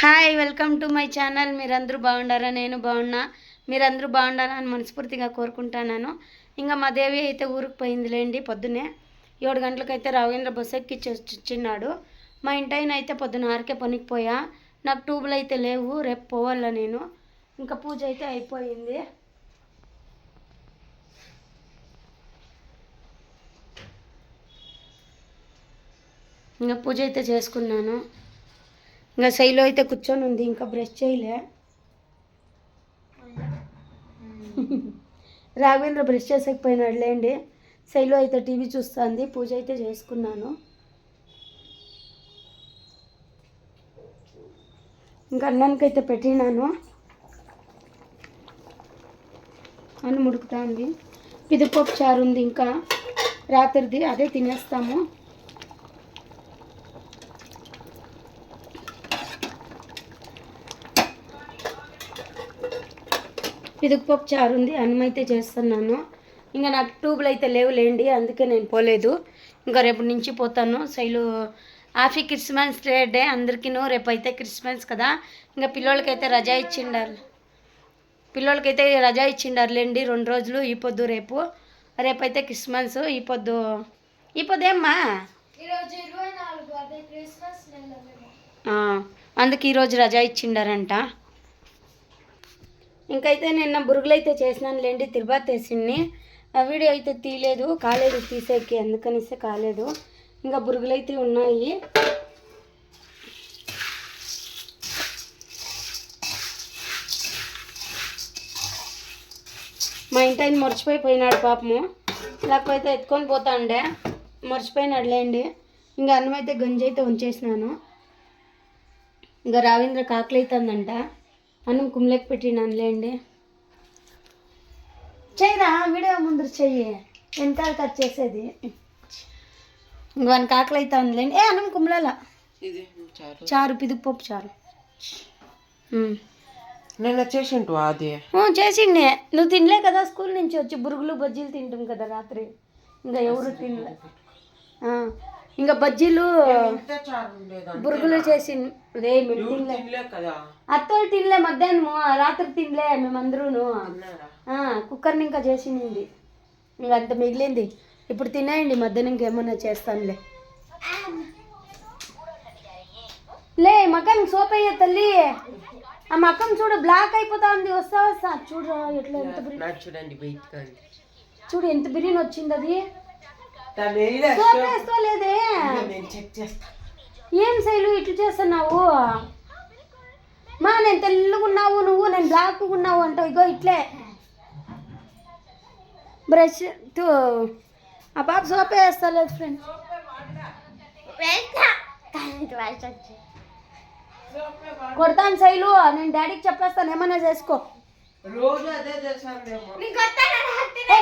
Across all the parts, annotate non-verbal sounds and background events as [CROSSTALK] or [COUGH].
Hi welcome to my channel మీరందరూ బాగుండారా? నేను బాగున్నా. మీరందరూ బాగుండారా అని మనస్ఫూర్తిగా కోరుకుంటున్నాను. ఇంకా మా దేవి అయితే ఊరికి పోయిందిలేండి పొద్దునే ఏడు గంటలకైతే రావేంద్ర బస్ ఎక్కిచ్చిన్నాడు వచ్చిన్నాడు మా ఇంటైన అయితే పొద్దున ఆరకే పనికి పోయా. నాకు ట్యూబులు అయితే లేవు. రేపు పోవాలా నేను. ఇంకా పూజ అయితే అయిపోయింది. ఇంకా పూజ అయితే చేసుకున్నాను. ఇంకా శైలు అయితే కూర్చొని ఉంది ఇంకా బ్రష్ చేయలే. రాఘవేంద్ర బ్రష్ చేసేకపోయినాడు లేండి. శైలు అయితే టీవీ చూస్తుంది పూజ అయితే చేసుకున్నాను. ఇంకా అన్నానికి అయితే పెట్టినాను. అన్నం ఉడుకుతా ఉంది పిదిపప్పు చారు ఉంది ఇంకా. రాత్రిది అదే తినేస్తాము. పిదుగుపప్పు చారు ఉంది అన్నం అయితే చేస్తున్నాను. ఇంకా నాకు ట్యూబ్లు అయితే లేవులేండి అందుకే నేను పోలేదు. ఇంకా రేపు నుంచి పోతాను. Shailu happy Christmas day day అందరికీను రేపు అయితే క్రిస్మస్ కదా. ఇంకా పిల్లోళ్ళకైతే రజా ఇచ్చిండారు. పిల్లోళ్ళకైతే రజా ఇచ్చిండారులేండి రెండు రోజులు ఈ పొద్దు రేపు. రేపైతే క్రిస్మస్ ఈ పొద్దు. ఈ పొద్దు ఏమ్మా? అందుకు ఈరోజు రజా ఇచ్చిండారంట. ఇంకైతే నిన్న బురుగులు అయితే చేసినాను లేండి తిరుపతి వేసింది ఆ వీడియో అయితే తీయలేదు కాలేదు తీసేకి ఎందుకనిస్తే కాలేదు. ఇంకా బురుగులు అయితే ఉన్నాయి. మా ఇంటి ఆయన మర్చిపోయిపోయినాడు పాపము. లేకపోతే ఎత్తుకొని పోతాండే. మర్చిపోయినాడు లేండి ఇంకా అన్నం అయితే గంజి అయితే ఉంచేసినాను. ఇంకా రావేంద్ర కాకలి అవుతుందంట అన్నం కుమ్లకి పెట్టినాను లేండి చెయ్యరా వీడియో ముందు చెయ్యి. వెనకాల కట్ చేసేది. వానికి ఆకలి అవుతుంది లేండి ఏ అన్నం కుమ్లాల చారు. పిదుగుపప్పు చారు. నేను చేసింటు అది చేసిండే. నువ్వు తినలే కదా స్కూల్ నుంచి వచ్చి బురుగులు బజ్జీలు తింటాం కదా రాత్రి. ఇంకా ఎవరు తినలే. ఇంకా బజ్జీలు బురుగులు చేసి అత్తోళ్ళు తినలే మధ్యాహ్నము రాత్రి తినలే మేమందరూను. కుక్కర్ని ఇంకా చేసింది. ఇంకా అంత మిగిలింది. ఇప్పుడు తినేయండి మధ్యాహ్నం ఇంకేమన్నా చేస్తానులే. లే మకం సోప్ అయ్యే తల్లి. ఆ మకం చూడు బ్లాక్ అయిపోతా ఉంది. వస్తా వస్తా. చూడు ఎట్లా ఎంత బిర్యానీ. చూడండి చూడు ఎంత బిర్యానీ వచ్చింది అది. వేసుకోలేదే. నేను చెక్ చేస్తా. ఏం శైలు ఇట్లా చేస్తున్నావు? మా నేను తెల్లగా ఉన్నావు నువ్వు నేను బ్లాక్ ఉన్నావు అంటావు. ఇగో ఇట్లే. బ్రష్ తూ ఆ పాప సోపే వేస్తలేదు ఫ్రెండ్ కొడతాను శైలు నేను డాడీకి చెప్పేస్తాను ఏమన్నా చేసుకో. రోజు అదే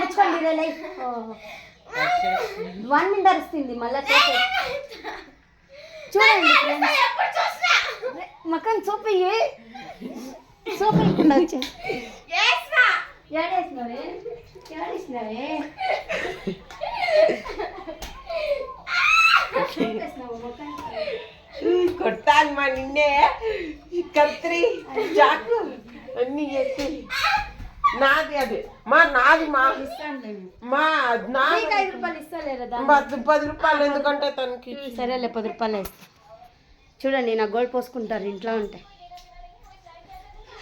ముచ్చుకోండి వన్ మినిట్ అరుస్తుంది మళ్ళా చూడండి మకన్ సోప్ వేయకుండా వచ్చే. ఏడేసినవే ఏడేసినవే వేసినావు? మొఖానికి. కొట్టాను మా నిన్నే. కత్రి చాకు అన్ని చేసి నాది అది. మా నాది మా నాది పది రూపాయలు ఎందుకంటే తనకి సరేలే పది రూపాయలు వేస్తాను చూడండి నా గోల్డ్ పోసుకుంటారు ఇంట్లో ఉంటే.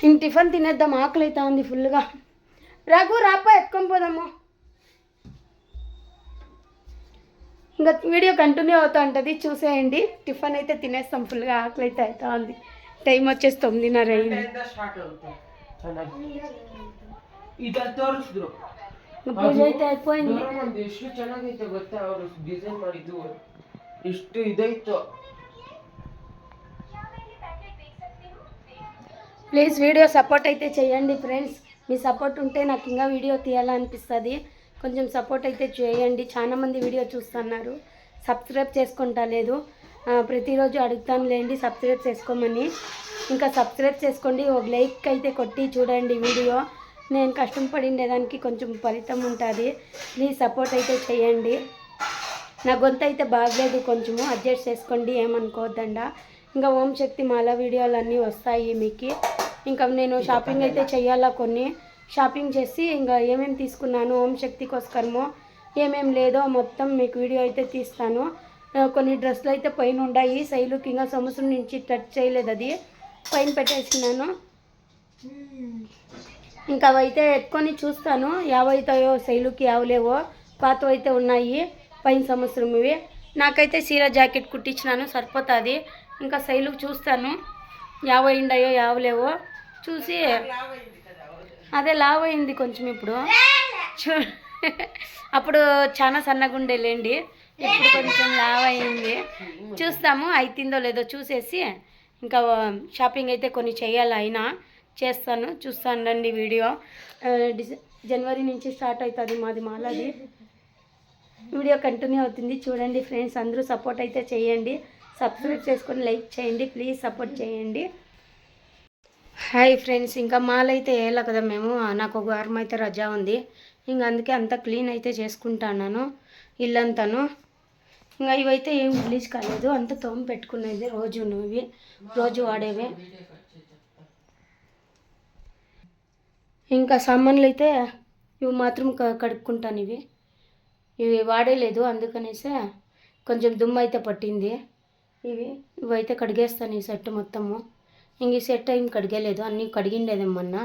ఇంక టిఫిన్ తినేద్దాం ఆకలి అవుతా ఉంది ఫుల్గా రఘు రాప ఎత్తుకొని పోదాము. ఇంకా వీడియో కంటిన్యూ అవుతూ ఉంటుంది చూసేయండి. టిఫిన్ అయితే తినేస్తాం ఫుల్గా ఆకలి అయితే అవుతా ఉంది టైం వచ్చేసి తొమ్మిదిన్నర అయింది. ಇದು ತೋರಿಸಿದ್ರು ఇంకా పూజ అయితే అయిపోయింది ಒಂದು ಎಷ್ಟು ಚೆನ್ನಾಗೈತೆ ಗೊತ್ತಾ ಅವರು ಡಿಸೈನ್ ಮಾಡಿದ್ದು ಎಷ್ಟು ಇದೈತು ప్లీజ్ వీడియో సపోర్ట్ అయితే చేయండి ఫ్రెండ్స్ మీ సపోర్ట్ ఉంటే నాకు ఇంకా వీడియో తీయాలనిపిస్తుంది కొంచెం సపోర్ట్ అయితే చేయండి చాలా మంది వీడియో చూస్తున్నారు సబ్స్క్రైబ్ చేసుకుంటా లేదు ఆ, ప్రతిరోజు అడుగుతాను లేండి సబ్స్క్రైబ్ చేసుకోమని ఇంకా సబ్స్క్రైబ్ చేసుకోండి ఒక లైక్ అయితే కొట్టి చూడండి వీడియో నేను కష్టం పడిండేదానికి కొంచెం ఫలితం ఉంటుంది. ప్లీజ్ సపోర్ట్ అయితే చేయండి. నా గొంతు అయితే బాగలేదు కొంచెము అడ్జస్ట్ చేసుకోండి ఏమనుకోవద్దండ ఇంకా ఓం శక్తి మాల వీడియోలు అన్నీ వస్తాయి మీకు. ఇంకా నేను షాపింగ్ అయితే చెయ్యాలా కొన్ని. షాపింగ్ చేసి ఇంకా ఏమేమి తీసుకున్నాను ఓం శక్తి కోసకరమో ఏమేం లేదో మొత్తం మీకు వీడియో అయితే తీస్తాను. కొన్ని డ్రెస్సులు అయితే పైన ఉన్నాయి శైలుకి ఇంకా సంవత్సరం నుంచి టచ్ చేయలేదు అది. పైన పెట్టేసినాను ఇంకా అవైతే ఎత్తుకొని చూస్తాను. యావైతాయో శైలుకి యావలేవో పాతవి అయితే ఉన్నాయి. పైన సంవత్సరం ఇవి నాకైతే సీర జాకెట్ కుట్టించినాను సరిపోతుంది. ఇంకా శైలుకి చూస్తాను. యాభై ఉండయో యావలేవో చూసి అదే లావ్ అయింది కొంచెం ఇప్పుడు. చూ [LAUGHS] అప్పుడు చాలా సన్నగా ఉండేలేండి ఇప్పుడు కొంచెం లావ్ అయింది చూస్తాము అయితుందో లేదో చూసేసి ఇంకా షాపింగ్ అయితే కొన్ని చేయాలి అయినా. చేస్తాను చూస్తాను రండి వీడియో జనవరి నుంచి స్టార్ట్ అవుతుంది మాది మాలది. వీడియో కంటిన్యూ అవుతుంది చూడండి ఫ్రెండ్స్ అందరూ సపోర్ట్ అయితే చేయండి. సబ్స్క్రైబ్ చేసుకొని లైక్ చేయండి ప్లీజ్ సపోర్ట్ చేయండి. హాయ్ ఫ్రెండ్స్ ఇంకా మాల్ అయితే వేయాలి కదా మేము నాకు ఒక వారం అయితే రజా ఉంది. ఇంకా అందుకే అంతా క్లీన్ అయితే చేసుకుంటాను ఇల్లంతాను. ఇంకా ఇవైతే ఏం రిలీజ్ కాలేదు అంత తోమ పెట్టుకునేది రోజు నువ్వు రోజు వాడేవి. ఇంకా సామాన్లు అయితే ఇవి మాత్రం క- కడుక్కుంటాను ఇవి. ఇవి వాడేలేదు అందుకనేసే కొంచెం దుమ్ము అయితే పట్టింది. ఇవి ఇవైతే కడిగేస్తాను ఈ సెట్ మొత్తము. ఇంక ఈ సెట్ ఏం కడిగేలేదు అన్నీ కడిగిండేదేమన్నా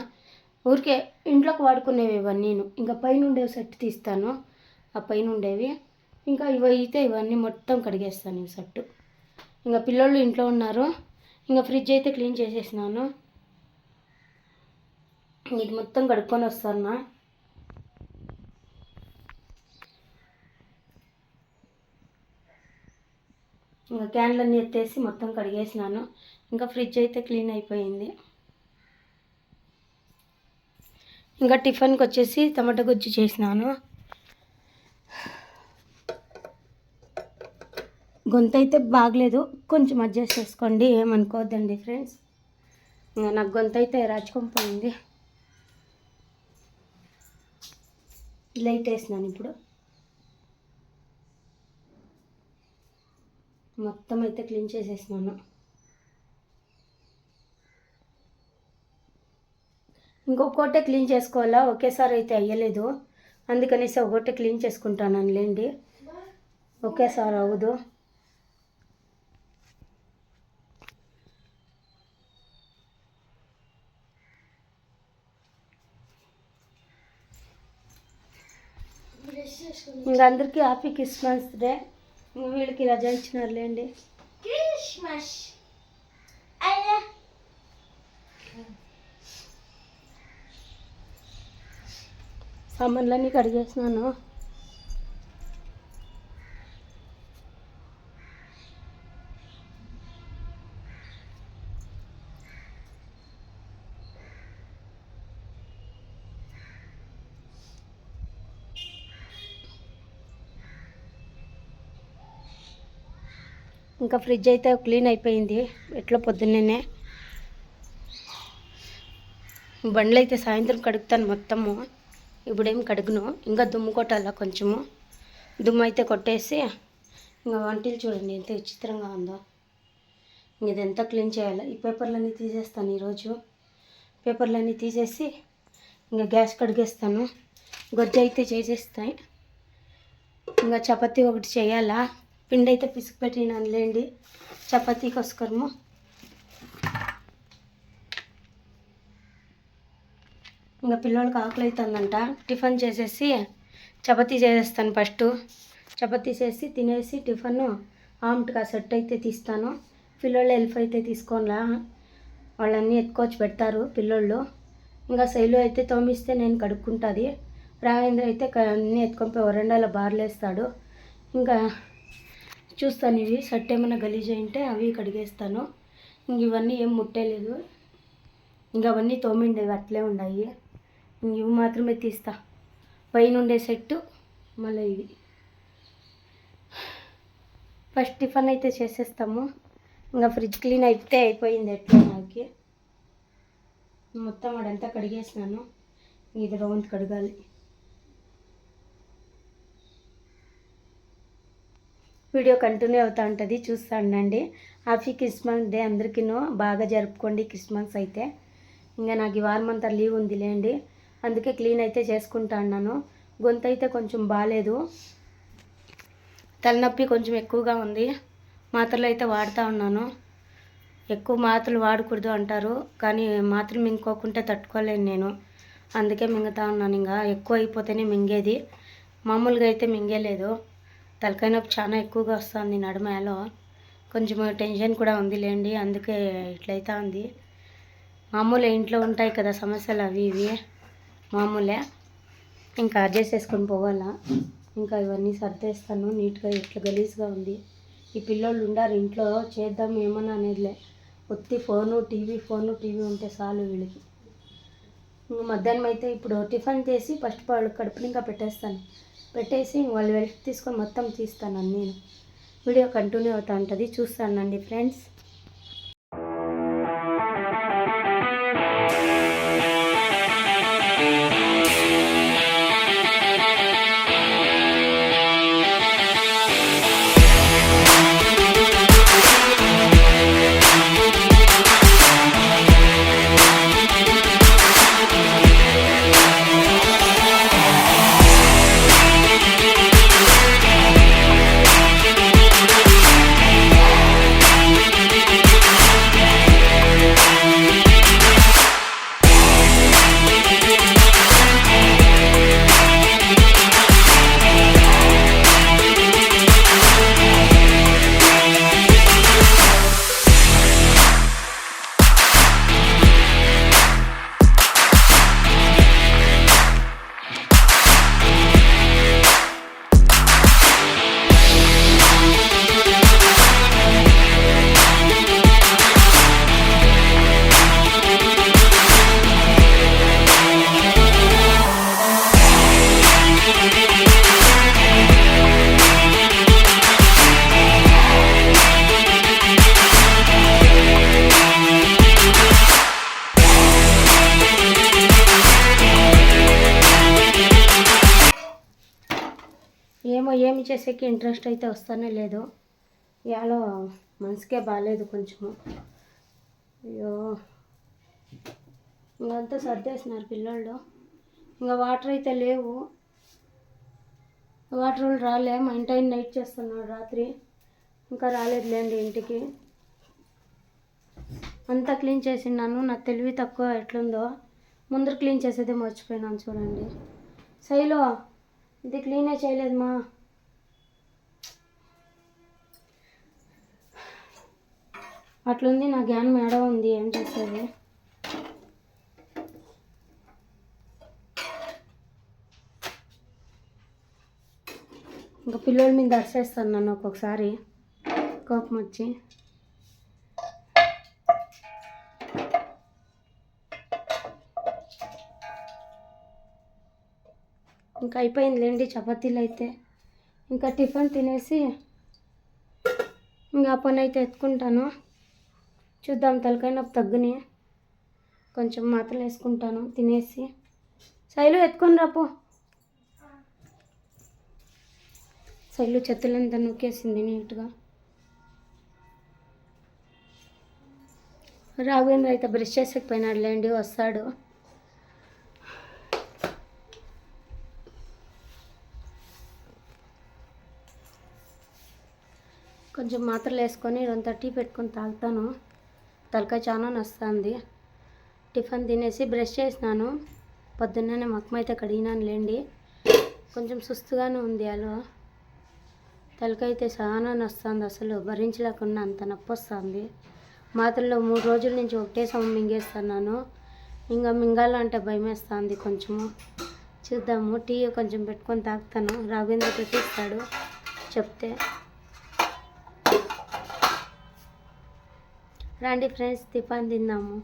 ఊరికే ఇంట్లోకి వాడుకునేవి ఇవన్నీ ఇంకా పైన ఉండేవి సెట్ తీస్తాను ఆ పైన ఉండేవి ఇంకా ఇవి అయితే ఇవన్నీ మొత్తం కడిగేస్తాను ఈ సెట్ ఇంకా పిల్లోళ్ళు ఇంట్లో ఉన్నారు. ఇంకా ఫ్రిడ్జ్ అయితే క్లీన్ చేసేసినాను. ఇది మొత్తం కడుక్కొని వస్తాను ఇంకా క్యాన్లన్నీ ఎత్తేసి మొత్తం కడిగేసినాను. ఇంకా ఫ్రిడ్జ్ అయితే క్లీన్ అయిపోయింది. ఇంకా టిఫిన్కి వచ్చేసి టమాటా గుజ్జు చేసినాను. గొంతు అయితే బాగలేదు. కొంచెం అడ్జస్ట్ చేసుకోండి ఏమనుకోవద్దండి ఫ్రెండ్స్ ఇంకా నాకు గొంతు అయితే రాచుకొని పోయింది. లైట్ వేసినాను ఇప్పుడు. మొత్తం అయితే క్లీన్ చేసేసినాను ఇంకొకటే క్లీన్ చేసుకోవాలా? ఒకేసారి అయితే అయ్యలేదు. అందుకనేసి ఒకటే క్లీన్ చేసుకుంటాను లేండి ఒకేసారి అవ్వదు బ్రష్ చేసుకుని ఇంకా అందరికీ హ్యాపీ క్రిస్మస్ డే. వీళ్ళకి రజా ఇచ్చినారు లేండి క్రిస్మస్ సామాన్లన్నీ కడిగేసినాను. ఇంకా ఫ్రిడ్జ్ అయితే క్లీన్ అయిపోయింది. ఎట్లా పొద్దున్నే బండ్లు అయితే సాయంత్రం కడుగుతాను మొత్తము. ఇప్పుడేం కడుగును. ఇంకా దుమ్ము కొట్టాలా కొంచెము. దుమ్ము అయితే కొట్టేసి ఇంకా వంటలు చూడండి ఎంత విచిత్రంగా ఉందో. ఇంక ఇదంతా క్లీన్ చేయాలి. ఈ పేపర్లన్నీ తీసేస్తాను ఈరోజు. పేపర్లన్నీ తీసేసి ఇంకా గ్యాస్ కడిగేస్తాను. గొజ్జ అయితే చేసేస్తాయి. ఇంకా చపాతీ ఒకటి చేయాలా? పిండి అయితే పిసుకు పెట్టినాను లేండి చపాతీ కోసకరము. ఇంకా పిల్లలకి ఆకలి అవుతుందంట టిఫిన్ చేసేసి చపాతీ చేసేస్తాను ఫస్ట్. చపాతీ చేసి తినేసి టిఫిన్ ఆమ్ట్గా సెట్ అయితే తీస్తాను. పిల్లోళ్ళు హెల్ప్ అయితే తీసుకోనిలా. వాళ్ళన్నీ ఎత్తుకొచ్చి పెడతారు పిల్లోళ్ళు. ఇంకా శైలు అయితే తోమిస్తే నేను కడుక్కుంటుంది. రావేంద్ర అయితే అన్నీ ఎత్తుకొని పోయి వరండాలో బార్లేస్తాడు. ఇంకా చూస్తాను ఇవి. షర్ట్ ఏమైనా గలీజ్ ఉంటే అవి కడిగేస్తాను. ఇంక ఇవన్నీ ఏం ముట్టేలేదు. ఇంకా అవన్నీ తోమిండేవి అట్లే ఉన్నాయి ఇంక ఇవి మాత్రమే తీస్తా. పైన ఉండే సెట్టు మళ్ళీ ఇవి. ఫస్ట్ టిఫిన్ అయితే చేసేస్తాము. ఇంకా ఫ్రిడ్జ్ క్లీన్ అయితే అయిపోయింది ఎట్లా నాకు మొత్తం అడంతా కడిగేసినాను. ఇది రౌండ్ కడగాలి. వీడియో కంటిన్యూ అవుతూ ఉంటుంది చూస్తూ ఉండండి హ్యాపీ క్రిస్మస్ డే అందరికీను బాగా జరుపుకోండి క్రిస్మస్ అయితే. ఇంకా నాకు ఈ వారం అంతా లీవ్ ఉందిలేండి అందుకే క్లీన్ అయితే చేసుకుంటా ఉన్నాను. గొంతు అయితే కొంచెం బాగాలేదు తలనొప్పి కొంచెం ఎక్కువగా ఉంది. మాత్రలు అయితే వాడుతూ ఉన్నాను. ఎక్కువ మాత్రలు వాడకూడదు అంటారు కానీ మాత్రలు మింగుకోకుంటే తట్టుకోలేను నేను. అందుకే మింగుతా ఉన్నాను ఇంకా. ఎక్కువ అయిపోతేనే మింగేది. మామూలుగా అయితే మింగేలేదు. తలకాయ నొప్పి చాలా ఎక్కువగా వస్తుంది నడుమలో కొంచెం టెన్షన్ కూడా ఉందిలేండి అందుకే ఇట్లయితా ఉంది మామూలే ఇంట్లో ఉంటాయి కదా సమస్యలు అవి ఇవి మామూలే. ఇంకా అడ్జస్ట్ చేసుకొని పోవాలా. ఇంకా ఇవన్నీ సర్దేస్తాను నీట్గా ఇట్లా గలీజ్గా ఉంది. ఈ పిల్లోళ్ళు ఉండారు ఇంట్లో చేద్దాం ఏమన్నా అనేదిలే. ఒత్తి ఫోను టీవీ ఫోను టీవీ ఉంటే చాలు వీళ్ళకి. ఇంక మధ్యాహ్నం అయితే ఇప్పుడు టిఫిన్ చేసి ఫస్ట్ వాళ్ళు కడుపుని ఇంకా పెట్టేస్తాను. పెట్టేసి వాళ్ళు వెళ్ళి తీసుకొని మొత్తం తీస్తాను నేను వీడియో కంటిన్యూ అవుతా ఉంటుంది. చూస్తానండి ఫ్రెండ్స్. ఏమి చేసేకి ఇంట్రెస్ట్ అయితే వస్తానే లేదు. ఇవాళ మనసుకే బాగాలేదు కొంచెము అయ్యో. ఇంకంతా సర్దేసినారు పిల్లోళ్ళు. ఇంకా వాటర్ అయితే లేవు. వాటర్ వాళ్ళు రాలే. మా ఇంటి ఆయన నైట్ చేస్తున్నాడు రాత్రి. ఇంకా రాలేదులేండి ఇంటికి. అంతా క్లీన్ చేసినాను నా తెలివి తక్కువ ఎట్లుందో. ముందర క్లీన్ చేసేదే మర్చిపోయినాను చూడండి. శైలో ఇది క్లీనే చేయలేదు అట్లుంది నా జ్ఞానం మేడ ఉంది? ఏం చేసేది ఇంకా పిల్లల మీద అరిసేస్తాను నన్ను ఒక్కొక్కసారి. కోపం వచ్చి. ఇంకా అయిపోయిందిలేండి చపాతీలు అయితే. ఇంకా టిఫిన్ తినేసి ఇంకా పని అయితే ఎత్తుకుంటాను. చూద్దాం తలకాయ నొప్పి తగ్గుని. కొంచెం మాత్రలు వేసుకుంటాను తినేసి. శైలు ఎత్తుకొని రాపో శైలు చెత్తలంతా నొక్కేసింది నీట్గా. రాఘవేంద్ర అయితే బ్రష్ చేసేకపోయినాడు లేండి వస్తాడు. కొంచెం మాత్రలు వేసుకొని ఇదంతా టీ పెట్టుకొని తాగుతాను. తలకాయ చాలా నొస్తుంది. టిఫిన్ తినేసి బ్రష్ చేసినాను. పొద్దున్ననే మొక్కం అయితే కడిగినాను లేండి. కొంచెం సుస్తుగానే ఉంది అలో. తలకాయ అయితే చాలా నొస్తుంది అసలు. భరించలేకుండా అంత నొప్పి వస్తుంది మాత్రలో మూడు రోజుల నుంచి ఒకటే సమయం మింగేస్తున్నాను. ఇంకా మింగాలంటే భయం వేస్తుంది కొంచెము చూద్దాము టీ కొంచెం పెట్టుకొని తాగుతాను. రాఘవేంద్ర పెట్టిస్తాడు చెప్తే రండి ఫ్రెండ్స్ టిఫాన్ తిందాము.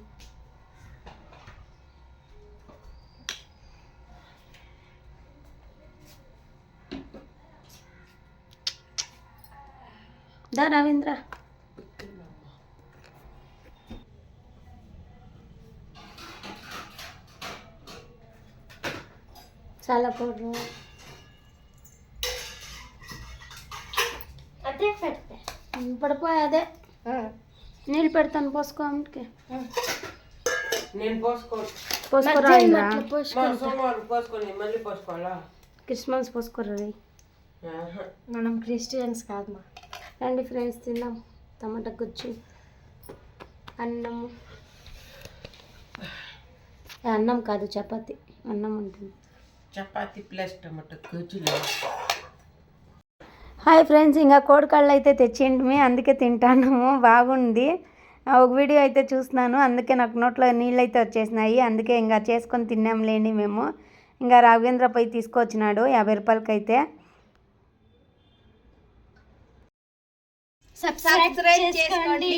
దా రవీంద్ర. చాలా పౌడర్. అత్త పడిపోయి అదే. నీళ్ళు పెడతాను పోసుకో నేను పోసుకోరా సోమవారం పోసుకొని మళ్ళీ పోసుకోవాలా? క్రిస్మస్ పోసుకోరా. మనం క్రిస్టియన్స్ కాదు మా. రండి ఫ్రెండ్స్ తిందాం టమాటా గుజ్జు అన్నము ఏ, అన్నం కాదు చపాతి. అన్నం ఉంటుంది. చపాతి ప్లస్ టమాటో గుజ్జులు. హాయ్ ఫ్రెండ్స్ ఇంకా కోడికాళ్ళు అయితే తెచ్చిండి అందుకే తింటాను. బాగుంది. ఆ, ఒక వీడియో అయితే చూస్తున్నాను. అందుకే నాకు నోట్లో నీళ్ళు అయితే వచ్చేసినాయి. అందుకే ఇంకా చేసుకొని తిన్నాంలేండి మేము. ఇంకా రాఘవేంద్ర పోయి తీసుకొచ్చినాడు యాభై రూపాయలకి అయితే సబ్స్క్రైబ్ చేసుకోండి.